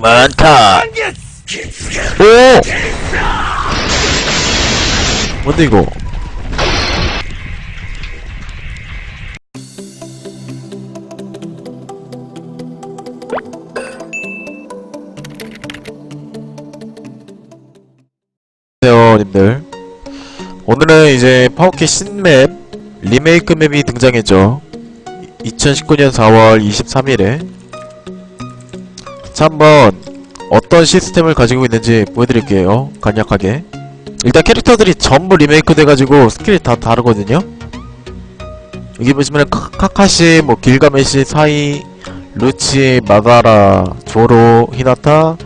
많다. 오! 뭔데 이거? 님들. 오늘은 이제 파워캐 신맵 리메이크 맵이 등장했죠. 2019년 4월 23일에 자 한번 어떤 시스템을 가지고 있는지 보여드릴게요. 간략하게. 일단 캐릭터들이 전부 리메이크 돼가지고 스킬이 다 다르거든요. 여기 보시면 카, 카카시, 뭐 길가메시, 사이, 루치, 마가라, 조로, 히나타,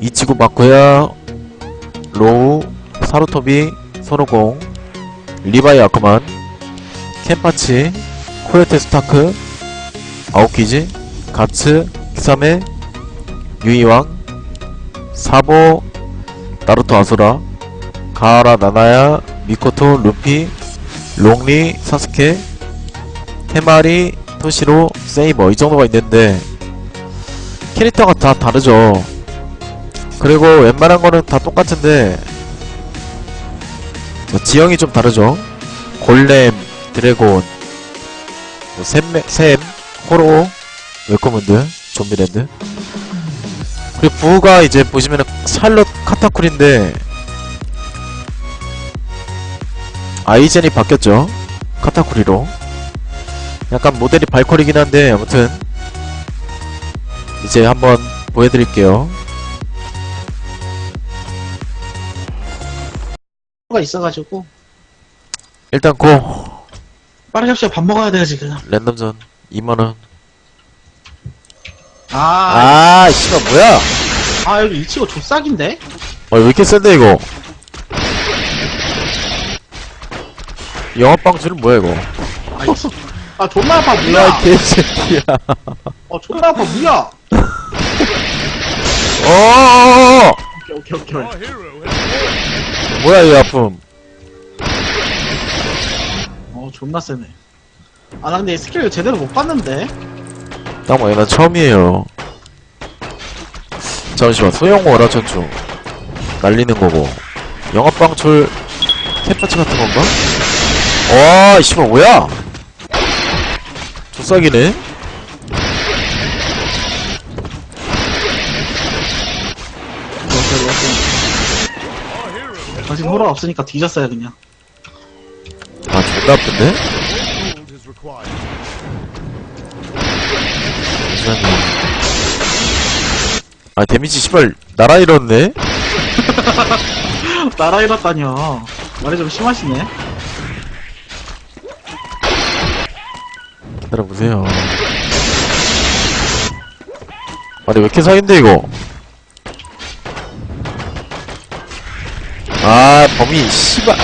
이치고 마코야, 로우, 사루토비, 손오공, 리바이 아크만, 켄파치, 코요테 스타크, 아오키지, 가츠, 키사메, 유이왕, 사보, 나루토 아수라, 가하라 나나야, 미코토, 루피, 롱리, 사스케, 테마리, 토시로, 세이버 이 정도가 있는데 캐릭터가 다 다르죠. 그리고 웬만한 거는 다 똑같은데 뭐 지형이 좀 다르죠. 골렘, 드래곤, 뭐 샘, 샘, 호로, 웰커문드, 좀비랜드. 그리고 부가 이제 보시면은 샬롯 카타쿨인데 아이젠이 바뀌었죠. 카타쿠리로. 약간 모델이 발컬이긴 한데 아무튼 이제 한번 보여드릴게요. 가 있어가지고 일단 고 빠르게 합시다 밥 먹어야 돼요 지금 랜덤전 2만원. 아, 아, 씨발 뭐야? 아 여기 이치고 조싹인데? 어, 왜 이렇게 센데 이거? 영업방출은 뭐야 이거? 아, 이- 아 존나 아파 야, 뭐야 개새끼야. 어 존나 아파 뭐야 어어어어! 오케이 오케이 오케이 뭐야 이 아픔? 어 존나 세네 아 나 근데 스킬 제대로 못 봤는데 잠깐만, 나 처음이에요. 잠시만, 소형 월화천충 날리는 거고 영업방출 템파치 같은 건가? 와, 씨발 뭐야? 조싹이네? 당신 호러 없으니까 뒤졌어요 그냥 아, 존나 아픈데? 잠시만요. 아, 데미지 씨발 날아 잃었네? 나라 잃었다뇨 말이 좀 심하시네 기다려보세요. 아니, 왜 이렇게 사기인데, 이거? 아, 범위, 씨발.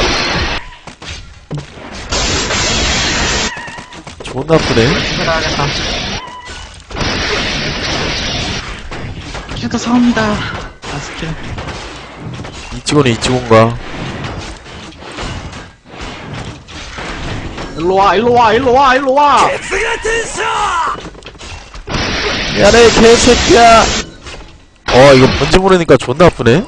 존나 아프네. 캐릭터 사옵니다 아 스킬 이치고는 이치고인가? 일로와 일로와 일로와 일로와 미안해, 개새끼야! 어, 이거 뭔지 모르니까 존나 아프네?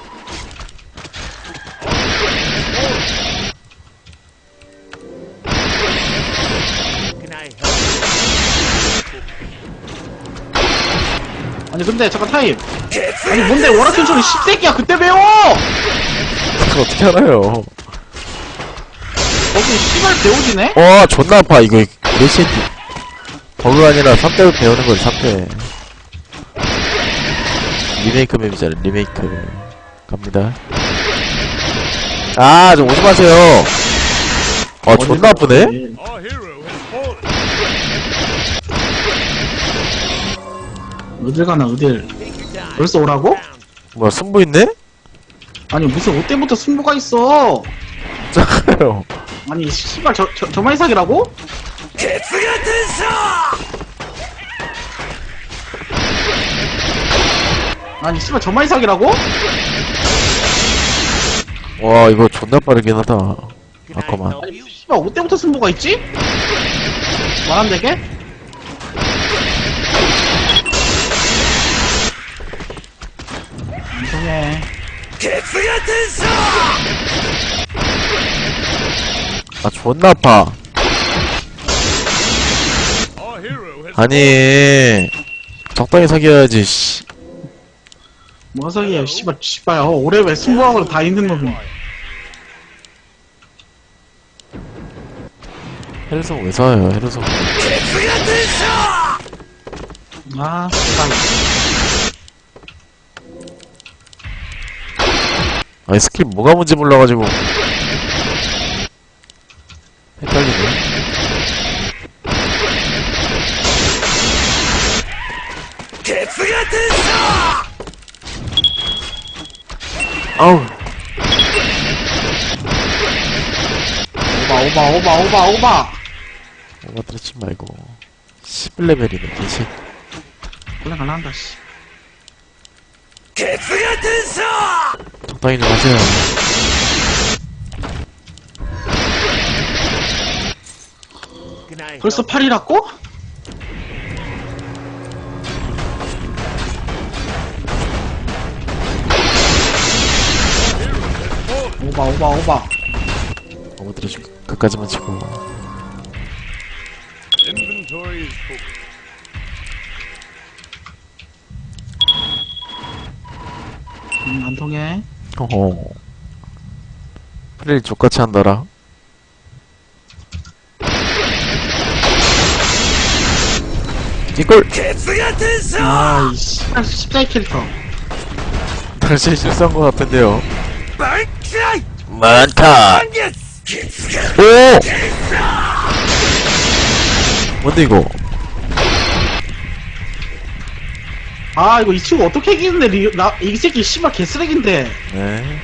근데 잠깐 타임 아니 뭔데 워라큰 소리 씹새끼야 그때 배워 그거 어떻게 알아요? 거기 씨발 배우지네? 와, 존나 아파, 이거. 개새끼. 버그가 아니라 3대로 배우는 거지, 3대. 리메이크 맵이잖아, 리메이크. 갑니다. 아, 좀 오지 마세요. 어, 존나 아프네? 어딜 가나 어딜 벌써 오라고? 뭐야, 승부 있네? 아니 무슨 옷 때부터 승부가 있어 작아요. 아니 씨발 저, 저, 저만 이삭이라고? 아니 씨발 저만 이삭이라고? 와, 이거 존나 빠르긴 하다. 아까만. 아니 씨발 옷 때부터 승부가 있지? 말안 되게? 통해. 아 존나 아파 아니 적당히 사귀어야지 씨 소리야, 씨발, 씨발. 어, 올해 왜 승부하고 다 있는 놈이. 헬성 왜 사요 헬성 아, 씨발. 아니 스킬 뭐가 뭔지 몰라가지고. 헷갈리네. 아우. 오바, 오바, 오바, 오바, 오바. 오바 들치 말고. 11레벨이네 대신. 갈란다, 씨. 좀 하세요 벌써 8이라고? 오바, 오바, 오바. 오바 들치 끝까지만 치고. 음, 안 통해. 어허 프릴 족같이 한다라. 이걸. 아, 이 씨발, 십자의 캐릭터. 당신 실수한 것 같은데요. 많다. 오! 뭔데 이거 아, 이거 이 친구 어떻게 이기는데, 리, 나, 이 새끼 씨발 개쓰레기인데. 네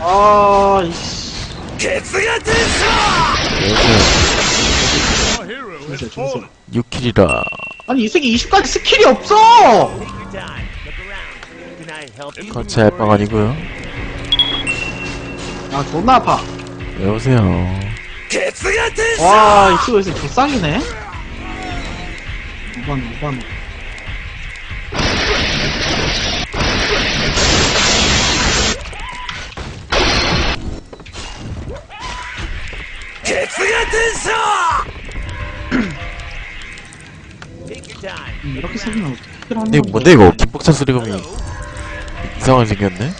아, 이씨. 진짜. 진짜. 6킬이라 아니, 이 새끼 20까지 스킬이 없어! 건체 할빵 아니고요 아, 존나 아파. 왜 오세요 와, 이 친구 요새 조쌍이네? 5번, 5번. 음, 이렇게 생기면 어떻게 하는 이거 뭔데 이거? 김복찬 수리금이 이상하게 생겼네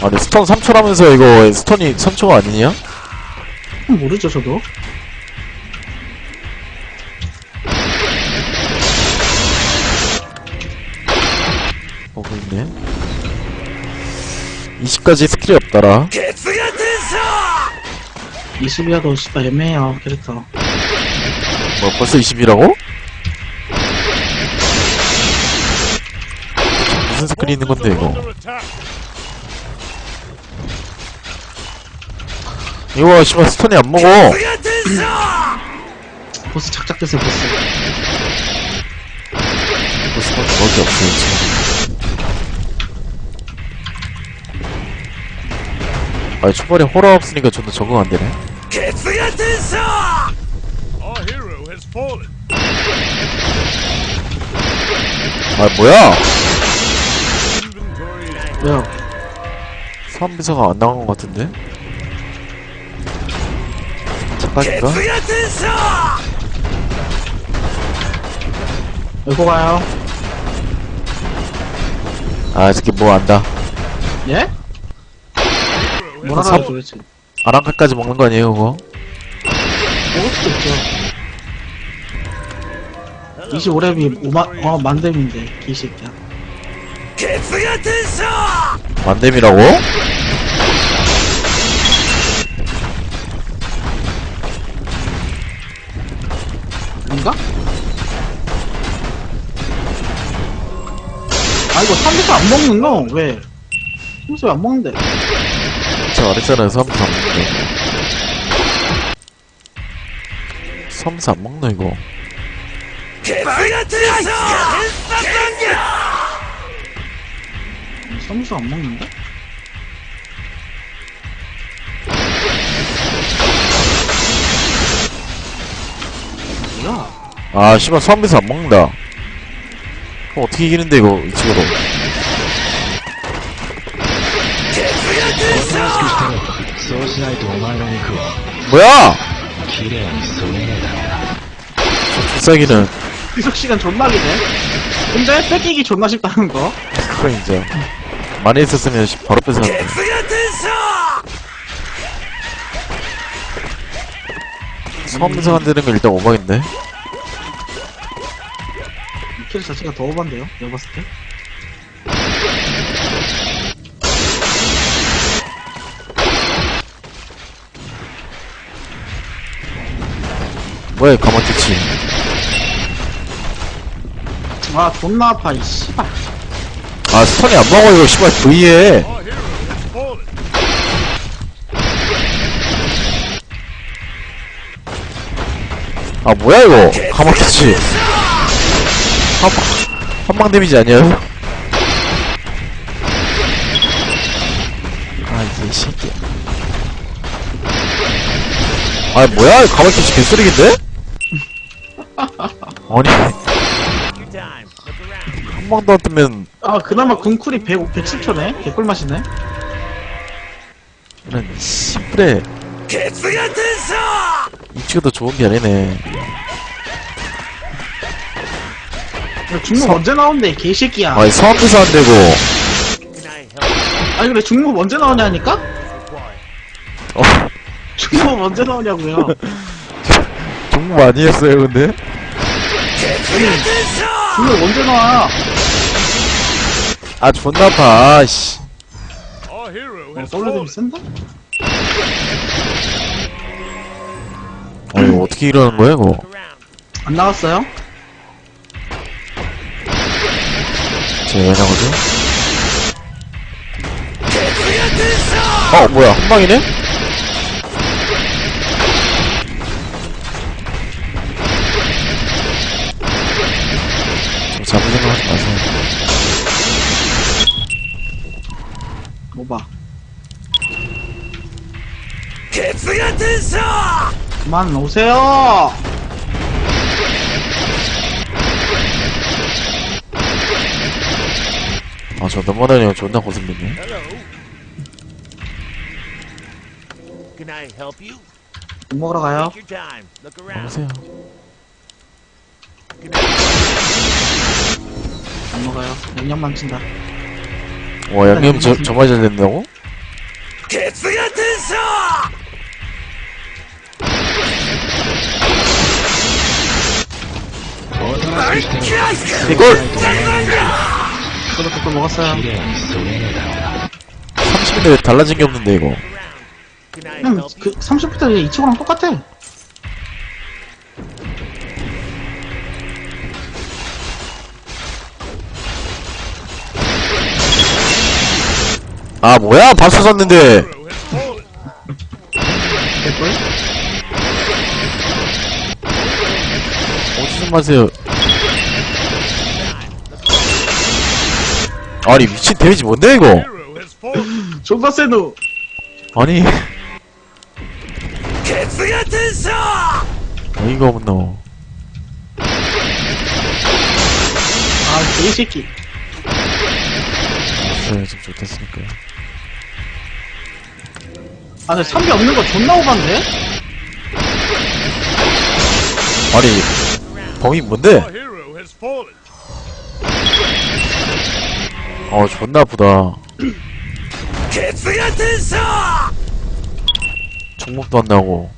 아니 스톤 3초라면서 이거 스톤이 3초가 아니냐? 모르죠, 저도. 보고 있네 20까지 스킬이 없더라 20이라도 씨발 애매해요, 캐릭터. 뭐 벌써 20이라고? 무슨 스킬이 있는 건데 이거 이거 씨발 스톤이 안 먹어 보스 착착됐어요, 보스. 뭐 스톤 먹을 게 없어 지금 아니 초반에 호러 없으니까 존나 적응 안 되네. 아 뭐야 왜요? 사업비서가 안 나간 것 같은데? 착각인가? 어디고 가요? 아, 이 새끼 뭐 안다. 예? 뭐라 삽- 하요 도대체? 아랑카까지 먹는 거 아니에요, 그거? 먹을 수도 있죠. 25렙이 5만, 어, 만렙인데, 개새끼야. 만뎀이라고? 아 이거 3부터 안 먹는 거? 왜? 심수 왜안 먹는데? 제가 말했잖아요, 섬안 먹는데. 섬스 안 먹나, 이거? 심수 안 먹는데? 아, 씨발, 섬에서 안 먹는다. 그럼 어떻게 이기는데 이거 이쪽으로 뭐야! 불사기는 희석 시간 존나기네. 근데 뺏기기 존나 쉽다는 거. 그거 이제 많이 있었으면 바로 뺏었는데 섬에서 만드는 거 일단 오망인데 이 캐릭 자체가 더 오반데요? 내가 봤을 때. 뭐야 가만히치 아 존나 아파 이 씨발. 아 스턴이 안 먹어 이거 씨발 V에. 아 뭐야 이거 가만히치 한방 한방 데미지 아니야? 아이 새끼야 아 뭐야 이거 가만히치 개쓰레기인데? 아니 한 방도 안 뜨면 아 그나마 군쿨이 100, 110초네? 개꿀 맛이네. 이런 씨뿌레 이 친구도 좋은 게 아니네 야, 중국 언제 나온대 이 개새끼야. 아이 서한비서 안 되고 아니 그래 중국 언제 나오냐니까? 어 중국 언제 나오냐고요. 정말 많이 했어요 근데? 중국 언제 나와? 아 존나 아파 씨 Our hero 어, 솔로 좀. 센다? 아 이거 어떻게 이러는 거야 이거 안 나왔어요? 쟤왜 나오죠? 어 뭐야 한 방이네? 좀 잡을 생각 하지 마세요 뭐 봐. 그만 오세요! 아저 넘어다니고 존나 고생됐네. Can I help you? 못 먹으러 가요. Take your time. Look around. 오세요 Can I 안 먹어요. 양념만 친다. 와 양념 저, 저말 잘 된다고? 이걸 저도 그걸 먹었어요. 30인데 달라진 게 없는데 이거 그 30부터 이 친구랑 똑같아. 아 뭐야 밥 쏘셨는데 개꿀? 어디 좀 마세요 아니 미친 데미지 뭔데 이거. 존나 세노! 아니 어이가 없노 아, 개새끼. 네, 좀 좋댔으니까요 아, 근데 선비 없는 거 존나 오반데? 아니 범위 뭔데? 어 존나 아프다 종목도 안 나고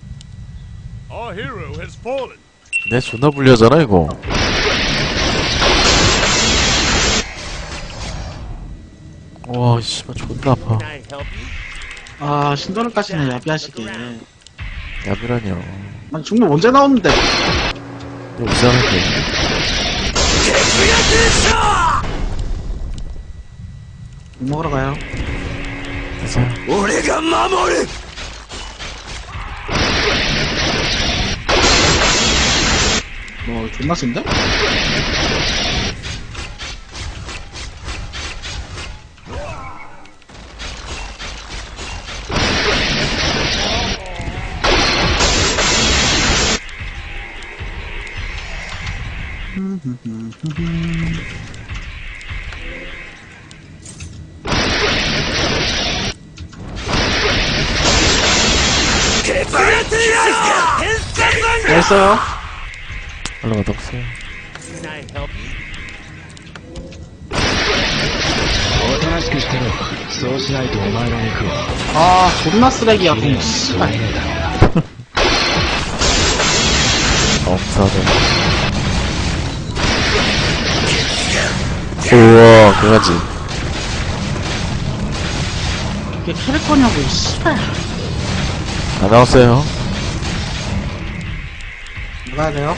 Our hero has fallen. 내 존나 불리하잖아 이거 와 씨발 존나 아파? 아, 신도를 까시네, 야비하시게. 야비라뇨 아니, 중국 언제 나오는데? 너못 먹으러 가요. 됐어요 뭐, 존나 센데? 없어요. 올라가도 없어요. 아, 존나 쓰레기야, 공. 씨발. 없어도. 우와, 강아지. 이게 캐릭터냐고, 이 씨발. 다 나왔어요. 나가야 돼요.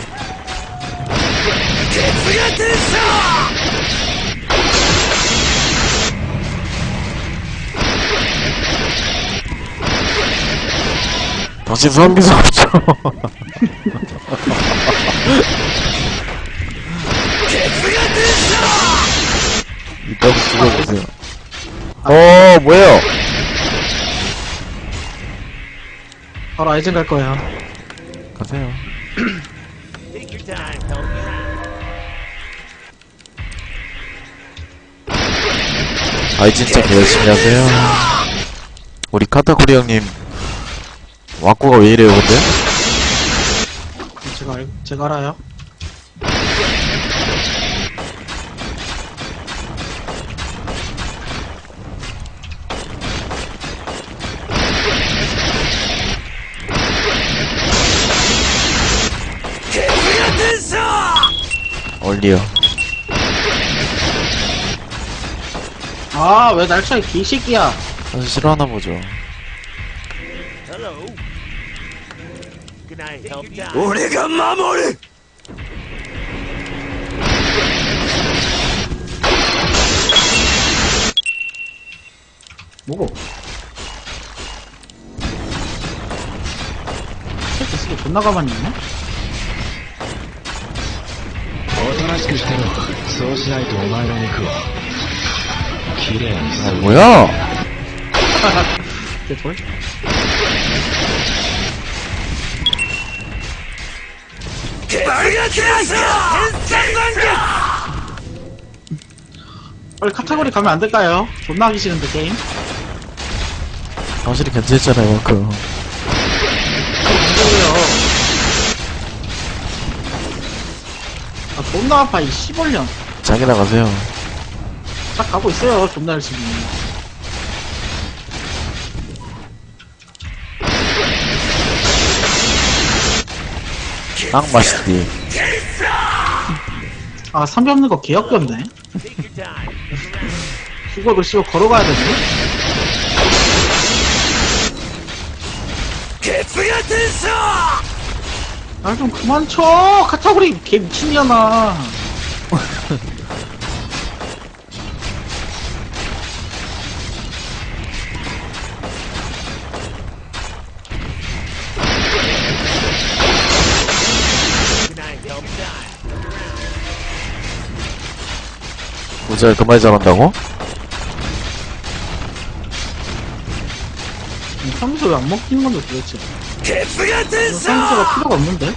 당신 수험비서 없죠? 이따가 죽여보세요. 어, 뭐예요? 바로 아이젠 갈 거예요. 가세요. Take your time. 아이 진짜 개 열심히 하세요. 우리 카타쿠리 형님 와꾸가 왜 이래요 근데? 제가, 알, 제가 알아요. 얼리요. 아, 왜 날 쳐, 이 개새끼야. 사실 싫어하나 보죠. Hello. Can I help you? 뭐고? 새끼 쓰기 존나 가만히 있네? くしてろそうしないとお前の肉をきれいに 아 添え 뭐야? 개돌? 빨리 카테고리 가면 안 될까요? 존나 하기 싫은데, 게임. 당신이 괜찮잖아요 그. 존나 아파, 이 씨벌년. 자기 나가세요. 딱 가고 있어요, 존나 열심히. 딱 맛있디. 아, 삼비 없는 거 개역겹네. Take your time. Look around. 이거를 씨발 걸어가야 되네. 아, 좀 그만 쳐! 카타고리 개 미친년아. 모자를 그말 잘한다고? 삼수 왜안 먹히는 건데 도대체? 삼수가 필요가 없는데?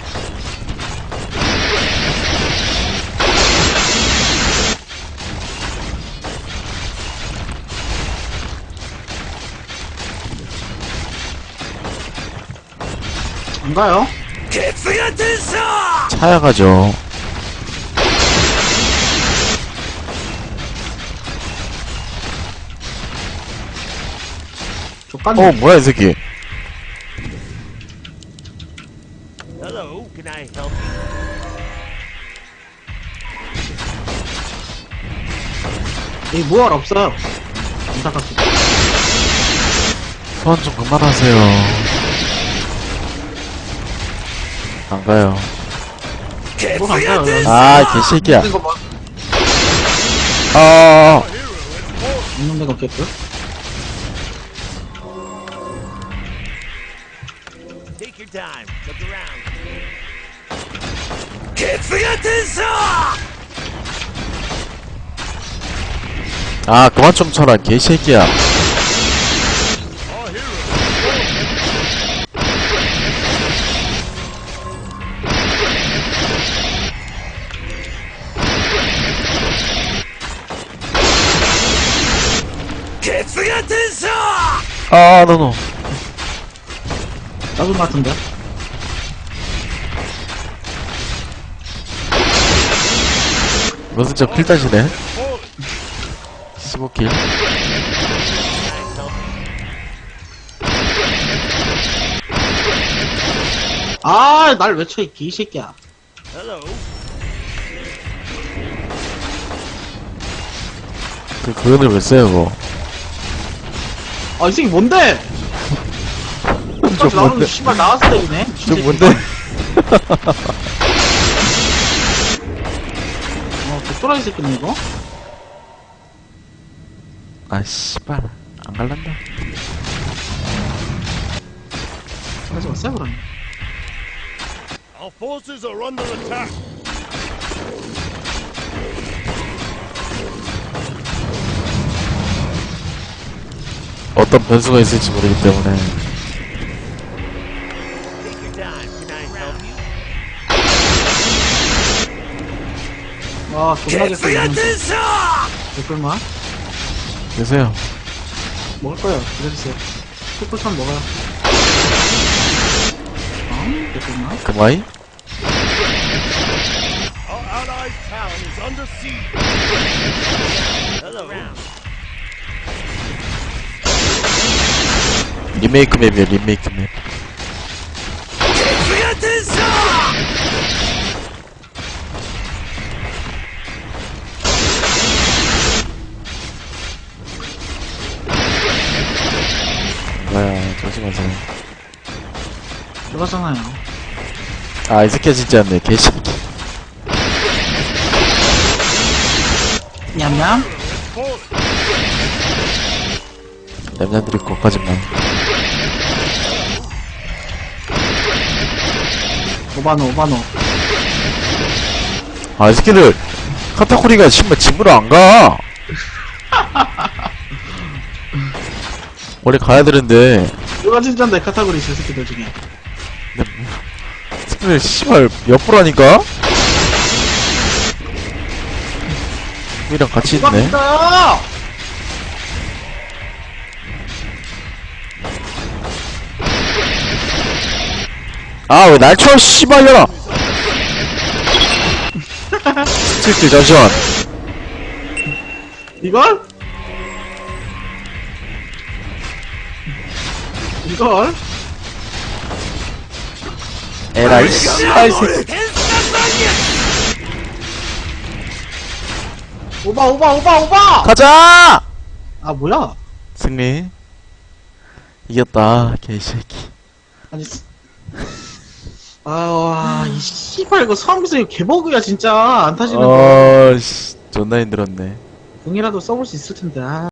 안 가요? 차야 가죠. 족간이 어 뭐야 이 새끼. Hello. Can I help you? 여기 무얼 없어요. 안타깝게. 소환 좀 그만하세요. 안 가요. 뭐안 가요? 여기. 아 개새끼야. 있는 거 뭐, 아 있는 데가 없겠고요? 아 그만 좀 쳐라 개새끼야 아, 아 너, 너. 나도 같은데? 킬따시네. Fallen. 15킬. 아, 날왜 쳐, 이 개새끼야. 그, 그건을 왜 써요, 그거. 아, 이 새끼 뭔데? 저 뭔데? 씨발 나왔을 때이네. 저 뭔데? 어, 개또라이 새끼네, 이거? 아, 씨발. 안 갈란다. 하지 마세요, 그럼. Our forces are under attack. 어떤 변수가 있을지 모르기 때문에. 아, 쓰이면서. 개꿀맛? 계세요. 먹을 거예요. 기다리세요. 초콜릿 먹어요. 어? 그마이? 리메이크 맵이야, 리메이크 맵. 하세요. 들어가잖아요. 아, 이 새끼 진짜 네 개새끼. 냠냠? 냠냠들이 거까지만. 오바노, 오바노. 아, 이 새끼들, 카타쿠리가 신발 집으로 안 가! 원래 가야 되는데, 누가 진짜인데, 카타고리 저 새끼들 중에. 스프레 씨발 옆으로 하니까? 이랑 같이 있네. 진짜야! 아, 왜 날 쳐, 씨발려라! 스틸 잠시만. 이걸? 이걸? 에라이, 씨발, 새끼. 오바, 오바, 오바, 오바! 가자! 아, 뭐야? 승리. 이겼다, 개새끼. 아니, 스- 아, 와, 이 씨발, 이거 이거 개버그야, 진짜. 안 타지는 거. 어, 씨, 존나 힘들었네. 궁이라도 써볼 수 있을 텐데, 아.